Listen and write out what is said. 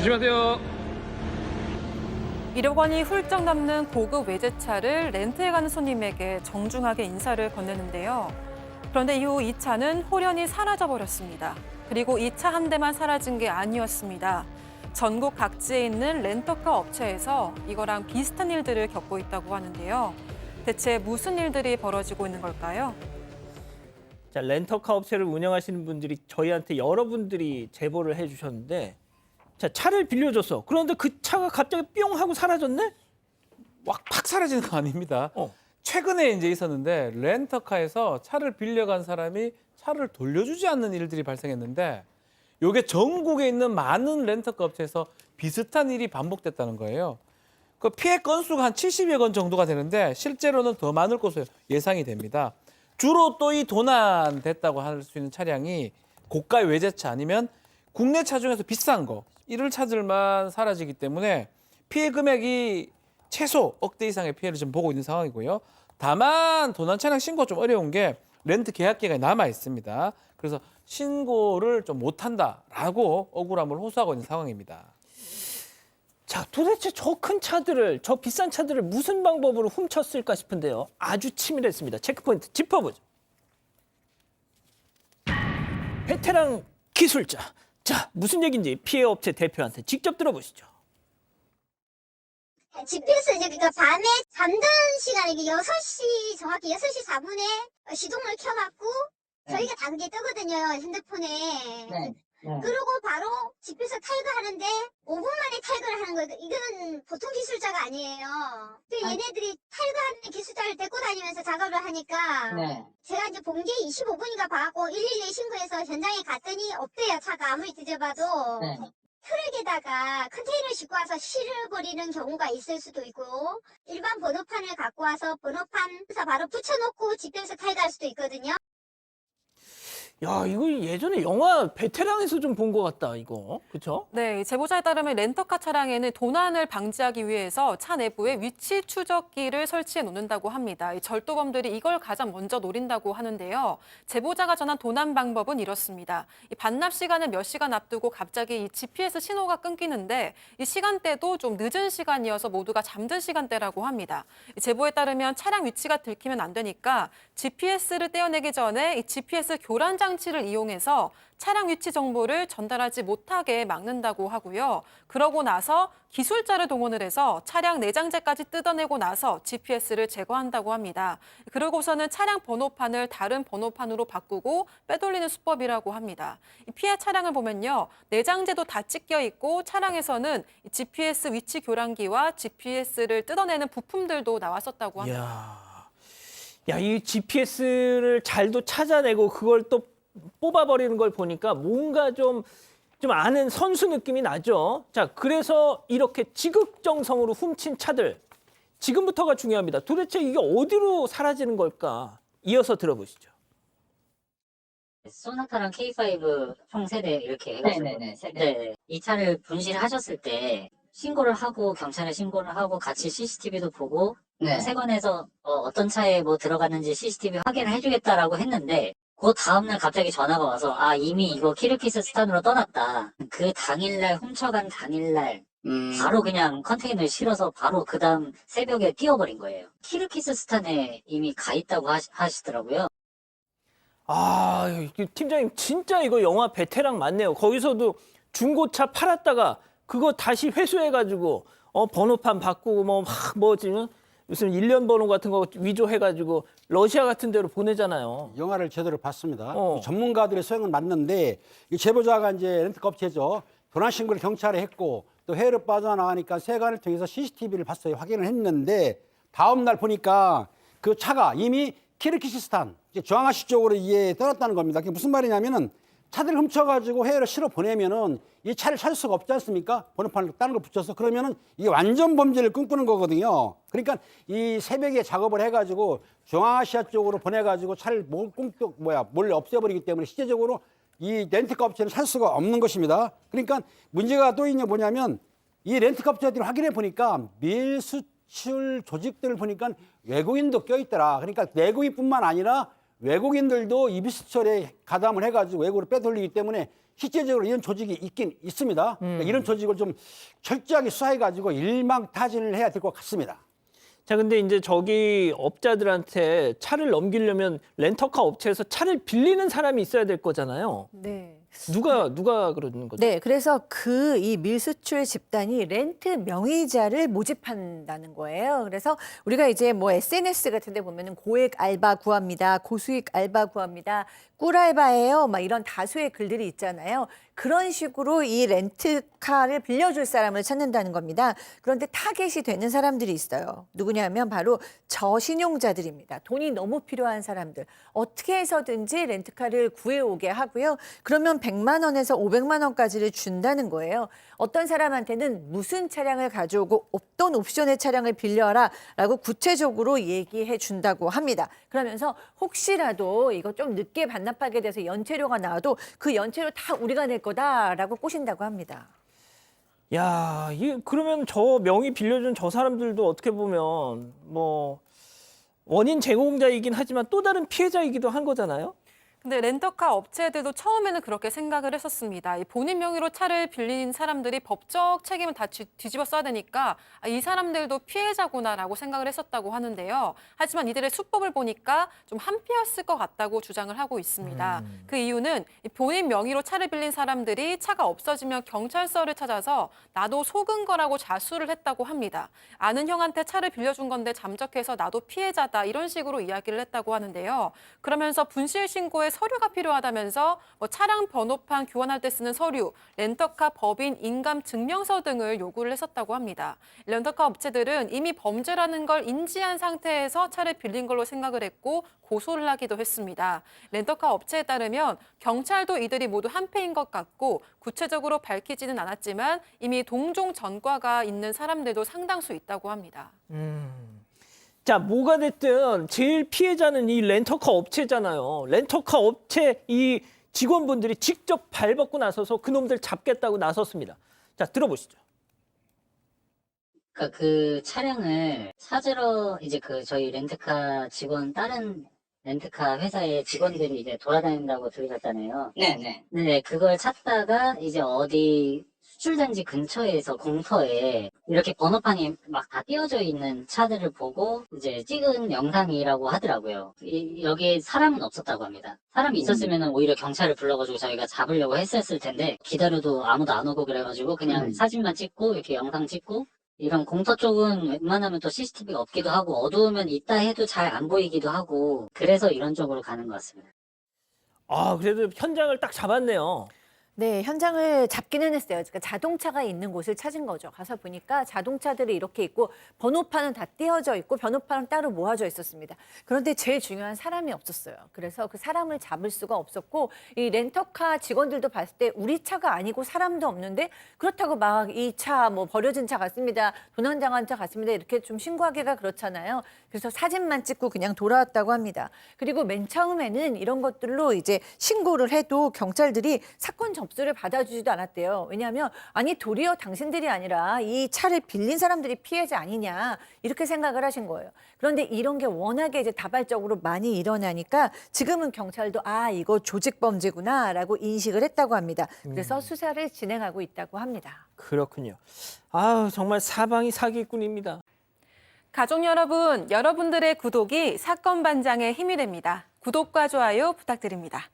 조심하세요. 1억 원이 훌쩍 넘는 고급 외제차를 렌트해 가는 손님에게 정중하게 인사를 건네는데요. 그런데 이후 이 차는 홀연히 사라져 버렸습니다. 그리고 이 차 한 대만 사라진 게 아니었습니다. 전국 각지에 있는 렌터카 업체에서 이거랑 비슷한 일들을 겪고 있다고 하는데요. 대체 무슨 일들이 벌어지고 있는 걸까요? 자, 렌터카 업체를 운영하시는 분들이 저희한테 여러분들이 제보를 해주셨는데, 자 차를 빌려줬어. 그런데 그 차가 갑자기 뿅 하고 사라졌네? 막 팍 사라지는 거 아닙니다. 어. 최근에 이제 있었는데 렌터카에서 차를 빌려간 사람이 차를 돌려주지 않는 일들이 발생했는데 요게 전국에 있는 많은 렌터카 업체에서 비슷한 일이 반복됐다는 거예요. 그 피해 건수가 한 70여 건 정도가 되는데 실제로는 더 많을 것으로 예상이 됩니다. 주로 또 이 도난됐다고 할 수 있는 차량이 고가의 외제차 아니면 국내 차 중에서 비싼 거 이를 차들만 사라지기 때문에 피해 금액이 최소 억대 이상의 피해를 지금 보고 있는 상황이고요. 다만 도난 차량 신고 좀 어려운 게 렌트 계약 기간이 남아 있습니다. 그래서 신고를 좀 못한다라고 억울함을 호소하고 있는 상황입니다. 자, 도대체 저 큰 차들을, 저 비싼 차들을 무슨 방법으로 훔쳤을까 싶은데요. 아주 치밀했습니다. 체크포인트 짚어보죠. 베테랑 기술자. 자, 무슨 얘기인지 피해 업체 대표한테 직접 들어보시죠. 집에서 이제 그러니까 밤에 잠든 시간에 이게 6시 정확히 6시 4분에 시동을 켜갖고 저희가 다 그게 뜨거든요 핸드폰에 네. 네. 그러고 바로 집에서 탈거하는데 5분 만에 탈거를 하는 거예요 이거는 보통 기술자가 아니에요 그 아. 얘네들이 탈거하는 기술자를 데리고 다니면서 작업을 하니까 네. 제가 이제 본 게 25분인가 봐갖고 112 신고해서 현장에 갔더니 없대요 차가 아무리 뒤져봐도 네. 트럭에다가 컨테이너를 싣고 와서 실어버리는 경우가 있을 수도 있고 일반 번호판을 갖고 와서 번호판에서 바로 붙여놓고 집에서 탈거할 수도 있거든요. 야, 이거 예전에 영화 베테랑에서 좀 본 것 같다, 이거. 그쵸? 네, 제보자에 따르면 렌터카 차량에는 도난을 방지하기 위해서 차 내부에 위치 추적기를 설치해 놓는다고 합니다. 이 절도범들이 이걸 가장 먼저 노린다고 하는데요. 제보자가 전한 도난 방법은 이렇습니다. 이 반납 시간을 몇 시간 앞두고 갑자기 이 GPS 신호가 끊기는데 이 시간대도 좀 늦은 시간이어서 모두가 잠든 시간대라고 합니다. 이 제보에 따르면 차량 위치가 들키면 안 되니까 GPS를 떼어내기 전에 이 GPS 교란 장 치를 이용해서 차량 위치 정보를 전달하지 못하게 막는다고 하고요. 그러고 나서 기술자를 동원을 해서 차량 내장재까지 뜯어내고 나서 GPS를 제거한다고 합니다. 그러고서는 차량 번호판을 다른 번호판으로 바꾸고 빼돌리는 수법이라고 합니다. 이 피해 차량을 보면요. 내장재도 다 찢겨 있고 차량에서는 이 GPS 위치 교란기와 GPS를 뜯어내는 부품들도 나왔었다고 합니다. 이야. 야, 이 GPS를 잘도 찾아내고 그걸 또 뽑아버리는 걸 보니까 뭔가 좀, 좀 아는 선수 느낌이 나죠. 자, 그래서 이렇게 지극정성으로 훔친 차들. 지금부터가 중요합니다. 도대체 이게 어디로 사라지는 걸까? 이어서 들어보시죠. 소나타랑 K5 총 세 대 이렇게 해가지고 네네네. 세대. 네, 이 차를 분실하셨을 때 신고를 하고 경찰에 신고를 하고 같이 CCTV도 보고 네. 세관에서 어, 떤 차에 뭐 들어갔는지 CCTV 확인을 해주겠다라고 했는데 그 다음날 갑자기 전화가 와서 아 이미 이거 키르키스스탄으로 떠났다 그 당일날 훔쳐간 당일날 음. 바로 그냥 컨테이너에 실어서 바로 그 다음 새벽에 뛰어버린 거예요 키르키스스탄에 이미 가 있다고 하시, 하시더라고요 아, 이 팀장님 진짜 이거 영화 베테랑 맞네요. 거기서도 중고차 팔았다가 그거 다시 회수해가지고 어 번호판 바꾸고 뭐막뭐 지금 무슨 일련 번호 같은 거 위조해가지고 러시아 같은 데로 보내잖아요. 영화를 제대로 봤습니다. 어. 전문가들의 소행은 맞는데 이 제보자가 이제 렌트카 업체죠. 도난 신고를 경찰에 했고 또 해외로 빠져나가니까 세관을 통해서 CCTV를 봤어요. 확인을 했는데 다음 날 보니까 그 차가 이미 키르키스탄 이제 중앙아시 쪽으로 이게 떠났다는 겁니다. 그게 무슨 말이냐면은 차들 훔쳐가지고 해외로 실어 보내면은 이 차를 찾을 수가 없지 않습니까? 번호판을 다른 거 붙여서 그러면은 이게 완전 범죄를 꿈꾸는 거거든요. 그러니까 이 새벽에 작업을 해가지고 중앙아시아 쪽으로 보내가지고 차를 몰꽁 뭐야 몰래 없애버리기 때문에 실제적으로 이 렌트카 업체는 살 수가 없는 것입니다. 그러니까 문제가 또 있냐 뭐냐면 이 렌트카 업체들이 확인해 보니까 밀수출 조직들을 보니까 외국인도 껴있더라. 그러니까 내국인뿐만 아니라 외국인들도 이 미수철에 가담을 해가지고 외국으로 빼돌리기 때문에 실제적으로 이런 조직이 있긴 있습니다. 음. 그러니까 이런 조직을 좀 철저하게 수사해가지고 일망타진을 해야 될 것 같습니다. 자, 근데 이제 저기 업자들한테 차를 넘기려면 렌터카 업체에서 차를 빌리는 사람이 있어야 될 거잖아요. 네. 누가 누가 그러는 거죠? 네, 그래서 그 이 밀수출 집단이 렌트 명의자를 모집한다는 거예요. 그래서 우리가 이제 뭐 SNS 같은 데 보면은 고액 알바 구합니다. 고수익 알바 구합니다. 꿀알바예요. 막 이런 다수의 글들이 있잖아요. 그런 식으로 이 렌트카를 빌려줄 사람을 찾는다는 겁니다. 그런데 타겟이 되는 사람들이 있어요. 누구냐면 바로 저신용자들입니다. 돈이 너무 필요한 사람들. 어떻게 해서든지 렌트카를 구해오게 하고요. 그러면 100만 원에서 500만 원까지를 준다는 거예요. 어떤 사람한테는 무슨 차량을 가져오고 어떤 옵션의 차량을 빌려라 라고 구체적으로 얘기해 준다고 합니다. 그러면서 혹시라도 이거 좀 늦게 반납하게 돼서 연체료가 나와도 그 연체료 다 우리가 낼 거 다라고 꼬신다고 합니다. 야, 이 그러면 저 명의 빌려준 저 사람들도 어떻게 보면 뭐 원인 제공자이긴 하지만 또 다른 피해자이기도 한 거잖아요. 근데 렌터카 업체들도 처음에는 그렇게 생각을 했었습니다. 이 본인 명의로 차를 빌린 사람들이 법적 책임을 다 뒤- 뒤집어 써야 되니까 아, 이 사람들도 피해자구나라고 생각을 했었다고 하는데요. 하지만 이들의 수법을 보니까 좀 한피였을 것 같다고 주장을 하고 있습니다. 그 이유는 이 본인 명의로 차를 빌린 사람들이 차가 없어지면 경찰서를 찾아서 나도 속은 거라고 자수를 했다고 합니다. 아는 형한테 차를 빌려준 건데 잠적해서 나도 피해자다 이런 식으로 이야기를 했다고 하는데요. 그러면서 분실 신고에 서류가 필요하다면서 뭐 차량 번호판 교환할 때 쓰는 서류, 렌터카 법인 인감 증명서 등을 요구를 했었다고 합니다. 렌터카 업체들은 이미 범죄라는 걸 인지한 상태에서 차를 빌린 걸로 생각을 했고 고소를 하기도 했습니다. 렌터카 업체에 따르면 경찰도 이들이 모두 한패인 것 같고 구체적으로 밝히지는 않았지만 이미 동종 전과가 있는 사람들도 상당수 있다고 합니다. 자, 뭐가 됐든 제일 피해자는 이 렌터카 업체잖아요. 렌터카 업체 이 직원분들이 직접 발벗고 나서서 그놈들 잡겠다고 나섰습니다. 자, 들어보시죠. 그러니까 그 차량을 찾으러 이제 그 저희 렌트카 직원 다른 렌트카 회사의 직원들이 이제 돌아다닌다고 들으셨잖아요. 네네. 네, 그걸 찾다가 이제 어디 수출단지 근처에서 공터에 이렇게 번호판이 막 다 띄어져 있는 차들을 보고 이제 찍은 영상이라고 하더라고요. 이, 여기에 사람은 없었다고 합니다. 사람이 있었으면 오히려 경찰을 불러가지고 저희가 잡으려고 했었을 텐데 기다려도 아무도 안 오고 그래가지고 그냥 사진만 찍고 이렇게 영상 찍고 이런 공터 쪽은 웬만하면 또 CCTV가 없기도 하고 어두우면 있다 해도 잘 안 보이기도 하고 그래서 이런 쪽으로 가는 것 같습니다. 아, 그래도 현장을 딱 잡았네요. 네, 현장을 잡기는 했어요. 그러니까 자동차가 있는 곳을 찾은 거죠. 가서 보니까 자동차들이 이렇게 있고 번호판은 다 띄어져 있고 번호판은 따로 모아져 있었습니다. 그런데 제일 중요한 사람이 없었어요. 그래서 그 사람을 잡을 수가 없었고 이 렌터카 직원들도 봤을 때 우리 차가 아니고 사람도 없는데 그렇다고 막 이 차 뭐 버려진 차 같습니다. 도난당한 차 같습니다. 이렇게 좀 신고하기가 그렇잖아요. 그래서 사진만 찍고 그냥 돌아왔다고 합니다. 그리고 맨 처음에는 이런 것들로 이제 신고를 해도 경찰들이 사건 접수를 받아주지도 않았대요. 왜냐하면 아니 도리어 당신들이 아니라 이 차를 빌린 사람들이 피해자 아니냐 이렇게 생각을 하신 거예요. 그런데 이런 게 워낙에 이제 다발적으로 많이 일어나니까 지금은 경찰도 아 이거 조직 범죄구나라고 인식을 했다고 합니다. 그래서 수사를 진행하고 있다고 합니다. 그렇군요. 아, 정말 사방이 사기꾼입니다. 가족 여러분, 여러분들의 구독이 사건 반장의 힘이 됩니다. 구독과 좋아요 부탁드립니다.